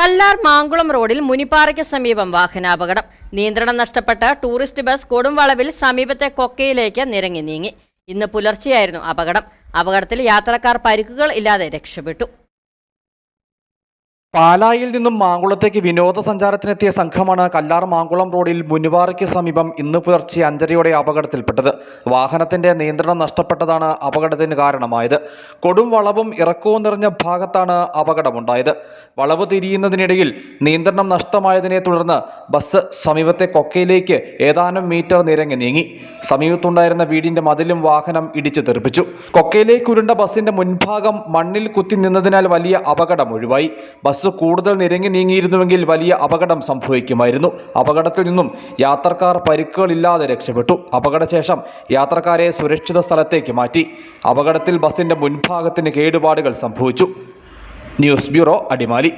കല്ലാർ മാങ്കുളം റോഡിൽ മുനിപ്പാറയ്ക്ക് സമീപം വാഹനാപകടം. നിയന്ത്രണം നഷ്ടപ്പെട്ട ടൂറിസ്റ്റ് ബസ് കൊടുംവളവിൽ സമീപത്തെ കൊക്കയിലേക്ക് നിരങ്ങി നീങ്ങി. ഇന്ന് പുലർച്ചെയായിരുന്നു അപകടം. അപകടത്തിൽ യാത്രക്കാർ പരിക്കുകൾ ഇല്ലാതെ രക്ഷപ്പെട്ടു. പാലായിൽ നിന്നും മാങ്കുളത്തേക്ക് വിനോദസഞ്ചാരത്തിനെത്തിയ സംഘമാണ് കല്ലാർ മാങ്കുളം റോഡിൽ മുനിവാറയ്ക്ക് സമീപം ഇന്ന് പുലർച്ചെ അഞ്ചരയോടെ അപകടത്തിൽപ്പെട്ടത്. വാഹനത്തിന്റെ നിയന്ത്രണം നഷ്ടപ്പെട്ടതാണ് അപകടത്തിന് കാരണമായത്. കൊടും വളവും ഇറക്കവും നിറഞ്ഞ ഭാഗത്താണ് അപകടമുണ്ടായത്. വളവ് തിരിയുന്നതിനിടയിൽ നിയന്ത്രണം നഷ്ടമായതിനെ തുടർന്ന് ബസ് സമീപത്തെ കൊക്കയിലേക്ക് ഏതാനും മീറ്റർ നിരങ്ങി നീങ്ങി. സമീപത്തുണ്ടായിരുന്ന വീടിന്റെ മതിലും വാഹനം ഇടിച്ചു തെറിപ്പിച്ചു. കൊക്കയിലേക്ക് ഉരുണ്ട ബസിന്റെ മുൻഭാഗം മണ്ണിൽ കുത്തി നിന്നതിനാൽ വലിയ അപകടം ഒഴിവായി. ബസ് കൂടുതൽ നിരങ്ങി നീങ്ങിയിരുന്നുവെങ്കിൽ വലിയ അപകടം സംഭവിക്കുമായിരുന്നു. അപകടത്തിൽ നിന്നും യാത്രക്കാർ പരിക്കുകളില്ലാതെ രക്ഷപ്പെട്ടു. അപകടശേഷം യാത്രക്കാരെ സുരക്ഷിത സ്ഥലത്തേക്ക് മാറ്റി. അപകടത്തിൽ ബസിന്റെ മുൻഭാഗത്തിന് കേടുപാടുകൾ സംഭവിച്ചു. News bureau Adimali.